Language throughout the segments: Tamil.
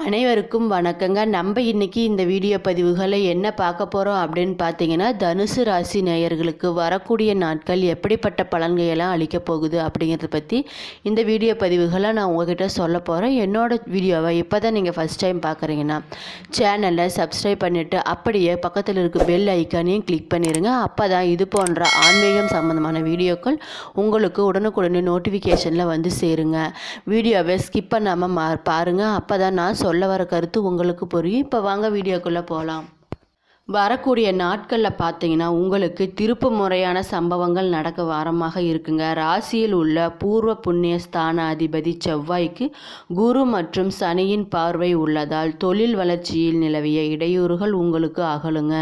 அனைவருக்கும் வணக்கங்க. நம்ம இன்னைக்கு இந்த வீடியோ பதிவுகளை என்ன பார்க்க போகிறோம் அப்படின்னு பார்த்தீங்கன்னா தனுசு ராசி நேயர்களுக்கு வரக்கூடிய நாட்கள் எப்படிப்பட்ட பலன்கையெல்லாம் அளிக்க போகுது அப்படிங்கிறத பற்றி இந்த வீடியோ பதிவுகளை நான் உங்ககிட்ட சொல்ல போகிறேன் என்னோட வீடியோவை இப்போ தான் நீங்கள் ஃபஸ்ட் டைம் பார்க்குறீங்கன்னா சேனலை சப்ஸ்கிரைப் பண்ணிவிட்டு அப்படியே பக்கத்தில் இருக்க பெல் ஐக்கானையும் கிளிக் பண்ணிடுங்க அப்போ தான் இது போன்ற ஆன்மீகம் சம்மந்தமான வீடியோக்கள் உங்களுக்கு உடனுக்குடனே நோட்டிஃபிகேஷனில் வந்து சேருங்க. வீடியோவை ஸ்கிப் பண்ணாமல் மா பாருங்கள் அப்போ தான் நான் சொல்ல வர கருத்து உங்களுக்கு புரியும். இப்போ வாங்க வீடியோக்குள்ளே போகலாம் வரக்கூடிய நாட்களில் பார்த்தீங்கன்னா உங்களுக்கு திருப்பு முறையான சம்பவங்கள் நடக்க வாரமாக இருக்குங்க. ராசியில் உள்ள பூர்வ புண்ணிய ஸ்தான அதிபதி செவ்வாய்க்கு குரு மற்றும் சனியின் பார்வை உள்ளதால் தொழில் வளர்ச்சியில் நிலவிய இடையூறுகள் உங்களுக்கு அகலுங்க.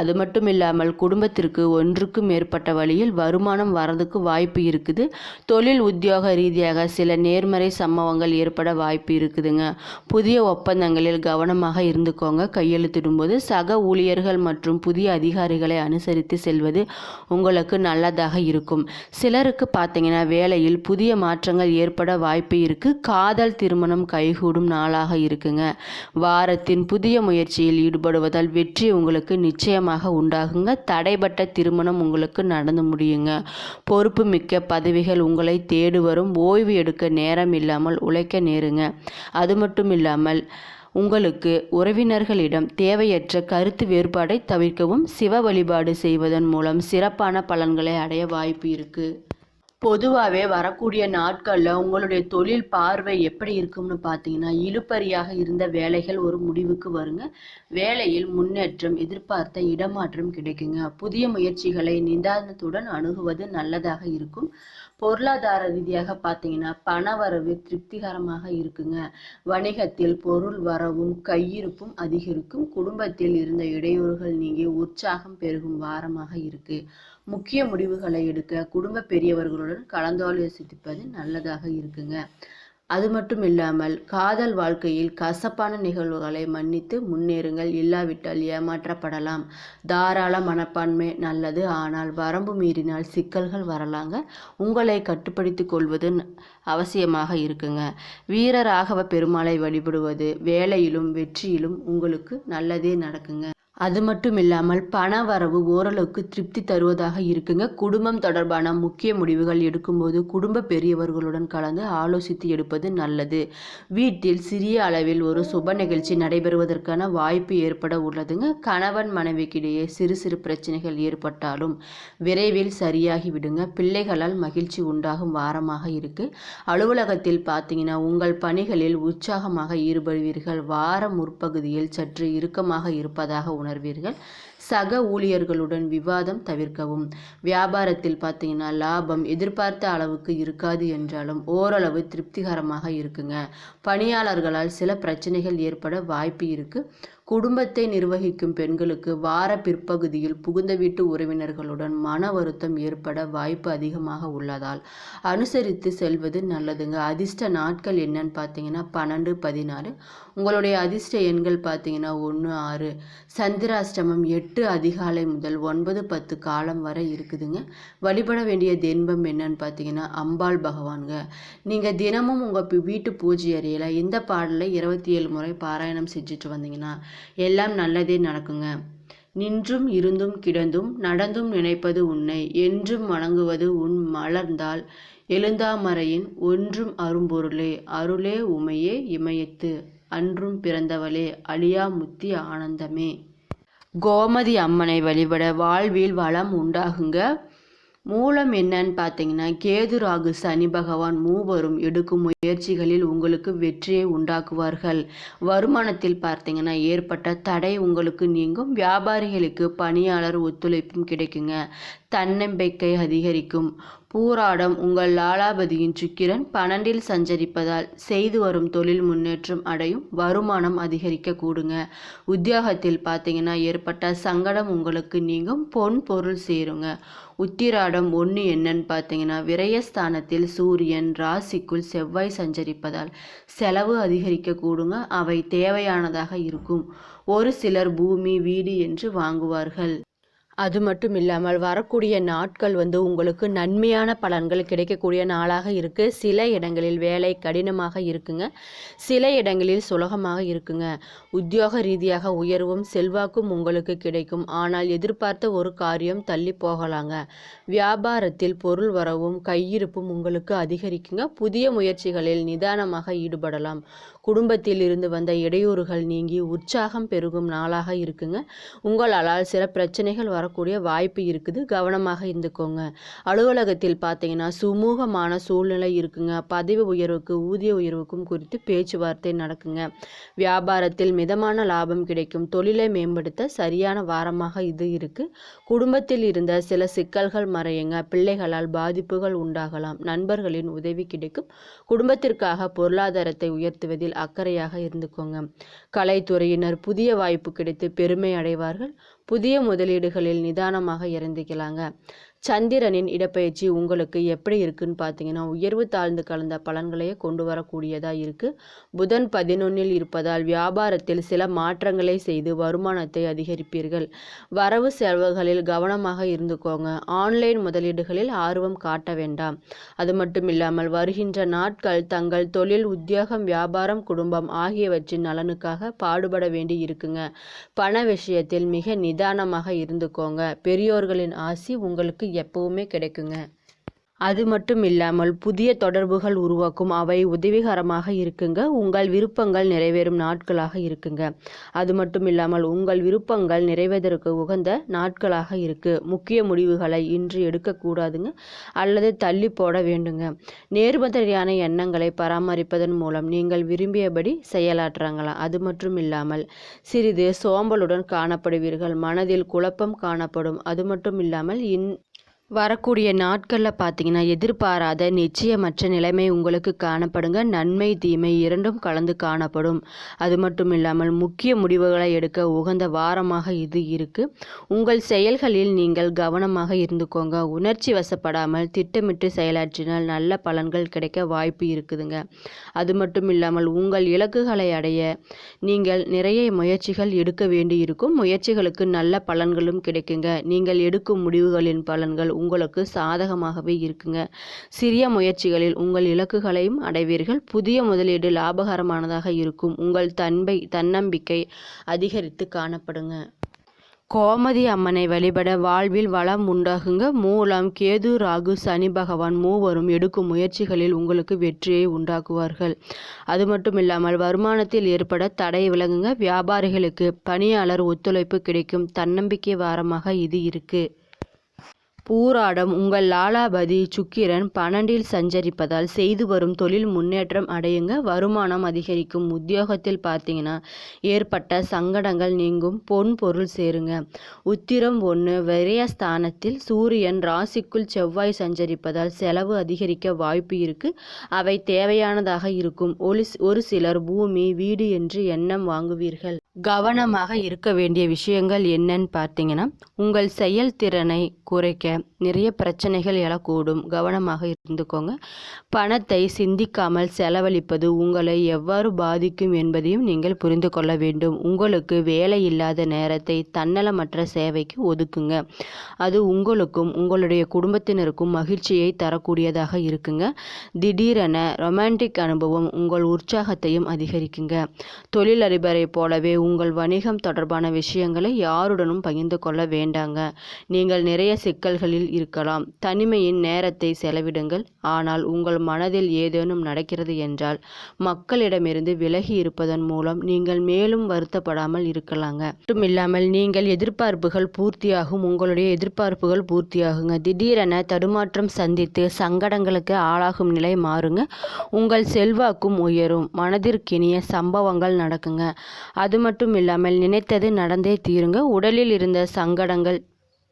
அது மட்டும் இல்லாமல் குடும்பத்திற்கு ஒன்றுக்கும் மேற்பட்ட வழியில் வருமானம் வரதுக்கு வாய்ப்பு இருக்குது. தொழில் உத்தியோக ரீதியாக சில நேர்மறை சம்பவங்கள் ஏற்பட வாய்ப்பு இருக்குதுங்க. புதிய ஒப்பந்தங்களில் கவனமாக இருந்துக்கோங்க. கையெழுத்திடும்போது சக ஊழியர்கள் மற்றும் புதிய அதிகாரிகளை அனுசரித்து செல்வது உங்களுக்கு நல்லதாக இருக்கும். சிலருக்கு பார்த்தீங்கன்னா வேலையில் புதிய மாற்றங்கள் ஏற்பட வாய்ப்பு இருக்கு. காதல் திருமணம் கைகூடும் நாளாக இருக்குங்க. வாரத்தின் புதிய முயற்சியில் ஈடுபடுவதால் வெற்றி உங்களுக்கு நிச்சயமாக உண்டாகுங்க. தடைப்பட்ட திருமணம் உங்களுக்கு நடந்து முடியுங்க. பொறுப்பு மிக்க பதவிகள் உங்களை தேடி வரும். ஓய்வு எடுக்க நேரம் இல்லாமல் உழைக்க நேருங்க. அது மட்டும் இல்லாமல் உங்களுக்கு உறவினர்களிடம் தேவையற்ற கருத்து வேறுபாடை தவிர்க்கவும் சிவ வழிபாடு செய்வதன் மூலம் சிறப்பான பலன்களை அடைய வாய்ப்பு இருக்கு. பொதுவாகவே வரக்கூடிய நாட்களில் உங்களுடைய தொழில் பார்வை எப்படி இருக்கும்னு பார்த்தீங்கன்னா இழுப்பறியாக இருந்த வேலைகள் ஒரு முடிவுக்கு வருங்க. வேலையில் முன்னேற்றம் எதிர்பார்த்த இடமாற்றம் கிடைக்குங்க. புதிய முயற்சிகளை நிதானத்துடன் அணுகுவது நல்லதாக இருக்கும். பொருளாதார ரீதியாக பார்த்தீங்கன்னா பண வரவு திருப்திகரமாக இருக்குங்க. வணிகத்தில் பொருள் வரவும் கையிருப்பும் அதிகரிக்கும். குடும்பத்தில் இருந்த இடையூறுகள் நீங்கி உற்சாகம் பெருகும் வாரமாக இருக்கு. முக்கிய முடிவுகளை எடுக்க குடும்ப பெரியவர்களுடன் கலந்தாலோசிப்பது நல்லதாக இருக்குங்க. அது மட்டும் இல்லாமல் காதல் வாழ்க்கையில் கசப்பான நிகழ்வுகளை மன்னித்து முன்னேறுங்கள். இல்லாவிட்டால் ஏமாற்றப்படலாம். தாராள மனப்பான்மை நல்லது. ஆனால் வரம்பு மீறினால் சிக்கல்கள் வரலாங்க. உங்களை கட்டுப்படுத்தி கொள்வது அவசியமாக இருக்குங்க. வீரராகவ பெருமாளை வழிபடுவது வேலையிலும் வெற்றியிலும் உங்களுக்கு நல்லதே நடக்குங்க. அது மட்டும் இல்லாமல் பண வரவு ஓரளவுக்கு திருப்தி தருவதாக இருக்குங்க. குடும்பம் தொடர்பான முக்கிய முடிவுகள் எடுக்கும்போது குடும்ப பெரியவர்களுடன் கலந்து ஆலோசித்து எடுப்பது நல்லது. வீட்டில் சிறிய அளவில் ஒரு சுப நிகழ்ச்சி நடைபெறுவதற்கான வாய்ப்பு ஏற்பட உள்ளதுங்க. கணவன் மனைவிக்கிடையே சிறு சிறு பிரச்சனைகள் ஏற்பட்டாலும் விரைவில் சரியாகி விடுங்க. பிள்ளைகளால் மகிழ்ச்சி உண்டாகும் வாரமாக இருக்கு. அலுவலகத்தில் பார்த்தீங்கன்னா உங்கள் பணிகளில் உற்சாகமாக ஈடுபடுவீர்கள். வார முற்பகுதியில் சற்று இறுக்கமாக இருப்பதாக உணர்வீர்கள். சக ஊழியர்களுடன் விவாதம் தவிர்க்கவும். வியாபாரத்தில் பார்த்தீங்கன்னா லாபம் எதிர்பார்த்த அளவுக்கு இருக்காது என்றாலும் ஓரளவு திருப்திகரமாக இருக்குங்க. பணியாளர்களால் சில பிரச்சனைகள் ஏற்பட வாய்ப்பு இருக்கு. குடும்பத்தை நிர்வகிக்கும் பெண்களுக்கு வார பிற்பகுதியில் புகுந்த வீட்டு உறவினர்களுடன் மன வருத்தம் ஏற்பட வாய்ப்பு அதிகமாக உள்ளதால் அனுசரித்து செல்வது நல்லதுங்க. அதிர்ஷ்ட நாட்கள் என்னன்னு பார்த்தீங்கன்னா பன்னெண்டு பதினாறு. உங்களுடைய அதிர்ஷ்ட எண்கள் பார்த்தீங்கன்னா ஒன்று ஆறு. சந்திராஷ்டமம் எட்டு அதிகாலை முதல் ஒன்பது பத்து காலம் வரை இருக்குதுங்க. வழிபட வேண்டிய தென்பம் என்னன்னு பார்த்தீங்கன்னா அம்பாள் பகவானுங்க. நீங்கள் தினமும் உங்கள் வீட்டு பூஜை அறையில் இந்த பாடலை இருபத்தி ஏழு முறை பாராயணம் செஞ்சுட்டு வந்தீங்கன்னா எல்லாம் நல்லதே நடக்குங்க. நின்றும் இருந்தும் கிடந்தும் நடந்தும் நினைப்பது உன்னை என்றும் வணங்குவது உன் மலர்ந்தால் எழுந்தாமறையின் ஒன்றும் அரும்பொருளே அருளே உமையே இமயத்து அன்றும் பிறந்தவளே அழியா முத்தி ஆனந்தமே. கோமதி அம்மனை வழிபட வாழ்வில் வளம் உண்டாகுங்க. மூலம் என்னன்னு பார்த்தீங்கன்னா கேது ராகு சனி பகவான் மூவரும் எடுக்கும் முயற்சிகளில் உங்களுக்கு வெற்றியை உண்டாக்குவார்கள். வருமானத்தில் பார்த்தீங்கன்னா ஏற்பட்ட தடை உங்களுக்கு நீங்கும். வியாபாரிகளுக்கு பணியாளர் ஒத்துழைப்பும் கிடைக்குங்க. தன்னம்பிக்கை அதிகரிக்கும். பூராடம் உங்கள் லாலாபதியின் சுக்கிரன் பன்னெண்டில் சஞ்சரிப்பதால் செய்து வரும் தொழில் முன்னேற்றம் அடையும் வருமானம் அதிகரிக்க கூடுங்க உத்தியோகத்தில் பார்த்தீங்கன்னா ஏற்பட்ட சங்கடம் உங்களுக்கு நீங்கும் பொன் பொருள் சேருங்க. உத்திராடம் ஒன்று என்னன்னு பார்த்தீங்கன்னா விரயஸ்தானத்தில் சூரியன் ராசிக்குள் செவ்வாய் சஞ்சரிப்பதால் செலவு அதிகரிக்க கூடுங்க அவை தேவையானதாக இருக்கும். ஒரு சிலர் பூமி வீடு என்று வாங்குவார்கள். அது மட்டும் இல்லாமல் வரக்கூடிய நாட்கள் வந்து உங்களுக்கு நன்மையான பலன்கள் கிடைக்கக்கூடிய நாளாக இருக்குது சில இடங்களில் வேலை கடினமாக இருக்குங்க. சில இடங்களில் சுலகமாக இருக்குங்க. உத்தியோக ரீதியாக உயர்வும் செல்வாக்கும் உங்களுக்கு கிடைக்கும். ஆனால் எதிர்பார்த்த ஒரு காரியம் தள்ளி போகலாங்க. வியாபாரத்தில் பொருள் வரவும் கையிருப்பும் உங்களுக்கு அதிகரிக்குங்க. புதிய முயற்சிகளில் நிதானமாக ஈடுபடலாம். குடும்பத்தில் இருந்து வந்த இடையூறுகள் நீங்கி உற்சாகம் பெருகும் நாளாக இருக்குங்க. உங்களால் சில பிரச்சனைகள் வர வரக்கூடிய வாய்ப்பு இருக்குது. கவனமாக இருந்துக்கோங்க. அலுவலகத்தில் பார்த்தீங்கன்னா சுமூகமான சூழ்நிலை இருக்குங்க. பதவி உயர்வுக்கு ஊதிய உயர்வுக்கும் குறித்து பேச்சுவார்த்தை நடக்குங்க. வியாபாரத்தில் மிதமான லாபம் கிடைக்கும். தொழிலை மேம்படுத்த சரியான வாரமாக இது இருக்குது குடும்பத்தில் இருந்த சில சிக்கல்கள் மறையுங்க. பிள்ளைகளால் பாதிப்புகள் உண்டாகலாம். நண்பர்களின் உதவி கிடைக்கும். குடும்பத்திற்காக பொருளாதாரத்தை உயர்த்துவதில் அக்கறையாக இருந்துக்கோங்க. கலைத்துறையினர் புதிய வாய்ப்பு கிடைத்து பெருமை அடைவார்கள். புதிய முதலீடுகளில் நிதானமாக இறந்திக்கலாங்க. சந்திரனின் இடப்பெயர்ச்சி உங்களுக்கு எப்படி இருக்குன்னு பார்த்தீங்கன்னா உயர்வு தாழ்ந்து கலந்த பலன்களையே கொண்டு வரக்கூடியதாக இருக்குது புதன் பதினொன்னில் இருப்பதால் வியாபாரத்தில் சில மாற்றங்களை செய்து வருமானத்தை அதிகரிப்பீர்கள். வரவு செலவுகளில் கவனமாக இருந்துக்கோங்க. ஆன்லைன் முதலீடுகளில் ஆர்வம் காட்ட வேண்டாம். அது மட்டும் இல்லாமல் வருகின்ற நாட்கள் தங்கள் தொழில் உத்தியோகம் வியாபாரம் குடும்பம் ஆகியவற்றின் நலனுக்காக பாடுபட வேண்டி இருக்குங்க. பண விஷயத்தில் மிக நிதானமாக இருந்துக்கோங்க. பெரியோர்களின் ஆசி உங்களுக்கு எப்பவுமே கிடைக்குங்க. அது மட்டும் இல்லாமல் புதிய தொடர்புகள் உருவாக்கும் அவை உதவிகரமாக இருக்குங்க. உங்கள் விருப்பங்கள் நிறைவேறும் நாட்களாக இருக்குங்க. அது மட்டும் இல்லாமல் உங்கள் விருப்பங்கள் நிறைவேறதற்கு உகந்த நாட்களாக இருக்கு. முக்கிய முடிவுகளை இன்று எடுக்கக்கூடாதுங்க. அல்லது தள்ளி போட வேண்டுங்க. நேர்மறையான எண்ணங்களை பராமரிப்பதன் மூலம் நீங்கள் விரும்பியபடி செயலாற்றுறாங்களாம் அது மட்டும் இல்லாமல் சிறிது சோம்பலுடன் காணப்படுவீர்கள். மனதில் குழப்பம் காணப்படும். அது மட்டும் இல்லாமல் இன் வரக்கூடிய நாட்களில் பார்த்தீங்கன்னா எதிர்பாராத நிச்சயமற்ற நிலைமை உங்களுக்கு காணப்படுங்க. நன்மை தீமை இரண்டும் கலந்து காணப்படும். அது மட்டும் இல்லாமல் முக்கிய முடிவுகளை எடுக்க உகந்த வாரமாக இது இருக்குது உங்கள் செயல்களில் நீங்கள் கவனமாக இருந்துக்கோங்க. உணர்ச்சி வசப்படாமல் திட்டமிட்டு செயலாற்றினால் நல்ல பலன்கள் கிடைக்க வாய்ப்பு இருக்குதுங்க. அது மட்டும் இல்லாமல் உங்கள் இலக்குகளை அடைய நீங்கள் நிறைய முயற்சிகள் எடுக்க வேண்டி இருக்கும் முயற்சிகளுக்கு நல்ல பலன்களும் கிடைக்குங்க. நீங்கள் எடுக்கும் முடிவுகளின் பலன்கள் உங்களுக்கு சாதகமாகவே இருக்குங்க. சிறிய முயற்சிகளில் உங்கள் இலக்குகளையும் அடைவீர்கள். புதிய முதலீடு லாபகரமானதாக இருக்கும். உங்கள் தன்பை தன்னம்பிக்கை அதிகரித்து காணப்படுங்க. கோமதி அம்மனை வழிபட வாழ்வில் வளம் உண்டாகுங்க. மூலம் கேது ராகு சனி பகவான் மூவரும் எடுக்கும் முயற்சிகளில் உங்களுக்கு வெற்றியை உண்டாக்குவார்கள். அது மட்டும் இல்லாமல் வருமானத்தில் ஏற்பட தடை விலகுங்க. வியாபாரிகளுக்கு பணியாளர் ஒத்துழைப்பு கிடைக்கும். தன்னம்பிக்கை வாரமாக இது இருக்குது பூராடம் உங்கள் லாலாபதி சுக்கிரன் பன்னெண்டில் சஞ்சரிப்பதால் செய்து வரும் தொழில் முன்னேற்றம் அடையுங்க. வருமானம் அதிகரிக்கும். உத்தியோகத்தில் பார்த்தீங்கன்னா ஏற்பட்ட சங்கடங்கள் நீங்கும். பொன் பொருள் சேருங்க. உத்திரம் ஒன்று விரயஸ்தானத்தில் சூரியன் ராசிக்குள் செவ்வாய் சஞ்சரிப்பதால் செலவு அதிகரிக்க வாய்ப்பு இருக்கு. அவை தேவையானதாக இருக்கும். ஒரு ஒரு சிலர் பூமி வீடு என்று எண்ணம் வாங்குவீர்கள். கவனமாக இருக்க வேண்டிய விஷயங்கள் என்னன்னு பார்த்தீங்கன்னா உங்கள் செயல்திறனை குறைக்க நிறைய பிரச்சனைகள் எழக்கூடும். கவனமாக இருந்துக்கோங்க. பணத்தை சிந்திக்காமல் செலவழிப்பது உங்களை எவ்வாறு பாதிக்கும் என்பதையும் நீங்கள் புரிந்து கொள்ள வேண்டும். உங்களுக்கு வேலை இல்லாத நேரத்தை தன்னலமற்ற சேவைக்கு ஒதுக்குங்க. அது உங்களுக்கும் உங்களுடைய குடும்பத்தினருக்கும் மகிழ்ச்சியை தரக்கூடியதாக இருக்குங்க. திடீரென ரொமான்டிக் அனுபவம் உங்கள் உற்சாகத்தையும் அதிகரிக்குங்க. தொழிலதிபரை போலவே உங்கள் வணிகம் தொடர்பான விஷயங்களை யாருடனும் பகிர்ந்து கொள்ள வேண்டாங்க. நீங்கள் நிறைய சிக்கல்களில் இருக்கலாம். தனிமையின் நேரத்தை செலவிடுங்கள். ஆனால் உங்கள் மனதில் ஏதேனும் நடக்கிறது என்றால் மக்களிடமிருந்து விலகி இருப்பதன் மூலம் நீங்கள் மேலும் வருத்தப்படாமல் இருக்கலாங்க. மட்டும் இல்லாமல் நீங்கள் எதிர்பார்ப்புகள் பூர்த்தியாகும். உங்களுடைய எதிர்பார்ப்புகள் பூர்த்தியாகுங்க. திடீரென தடுமாற்றம் சந்தித்து சங்கடங்களுக்கு ஆளாகும் நிலை மாறுங்க. உங்கள் செல்வாக்கும் உயரும். மனதிற்கினிய சம்பவங்கள் நடக்குங்க. அது மட்டும் மட்டும் இல்லாமல் நினைத்தது நடந்தே தீருங்க. உடலில் இருந்த சங்கடங்கள்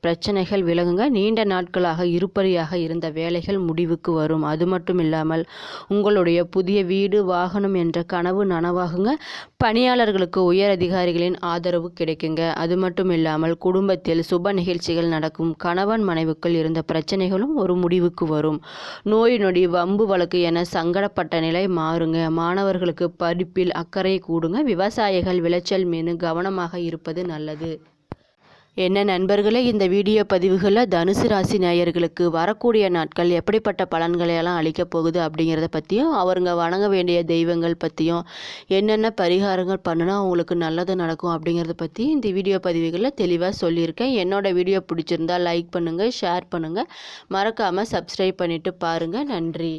பிரச்சனைகள் விலகுங்க. நீண்ட நாட்களாக இருப்பறியாக இருந்த வேலைகள் முடிவுக்கு வரும். அது மட்டும் இல்லாமல் உங்களுடைய புதிய வீடு வாகனம் என்ற கனவு நனவாகுங்க. பணியாளர்களுக்கு உயர் அதிகாரிகளின் ஆதரவு கிடைக்குங்க. அது மட்டும் இல்லாமல் குடும்பத்தில் சுப நிகழ்ச்சிகள் நடக்கும். கணவன் மனைவுக்குள் இருந்த பிரச்சனைகளும் ஒரு முடிவுக்கு வரும். நோய் நொடி வம்பு வழக்கு என சங்கடப்பட்ட நிலை மாறுங்க. மாணவர்களுக்கு படிப்பில் அக்கறை கூடுங்க. விவசாயிகள் விளைச்சல் மீது கவனமாக இருப்பது நல்லது. என்ன நண்பர்களே இந்த வீடியோ பதிவுகளில் தனுசு ராசி நேயர்களுக்கு வரக்கூடிய நாட்கள் எப்படிப்பட்ட பலன்களை எல்லாம் அளிக்கப் போகுது அப்படிங்கிறத பற்றியும் அவருங்க வணங்க வேண்டிய தெய்வங்கள் பற்றியும் என்னென்ன பரிகாரங்கள் பண்ணினா அவங்களுக்கு நல்லது நடக்கும் அப்படிங்கிறத பற்றி இந்த வீடியோ பதிவுகளில் தெளிவாக சொல்லியிருக்கேன். என்னோடய வீடியோ பிடிச்சிருந்தா லைக் பண்ணுங்கள் ஷேர் பண்ணுங்கள் மறக்காமல் சப்ஸ்கிரைப் பண்ணிவிட்டு பாருங்கள் நன்றி.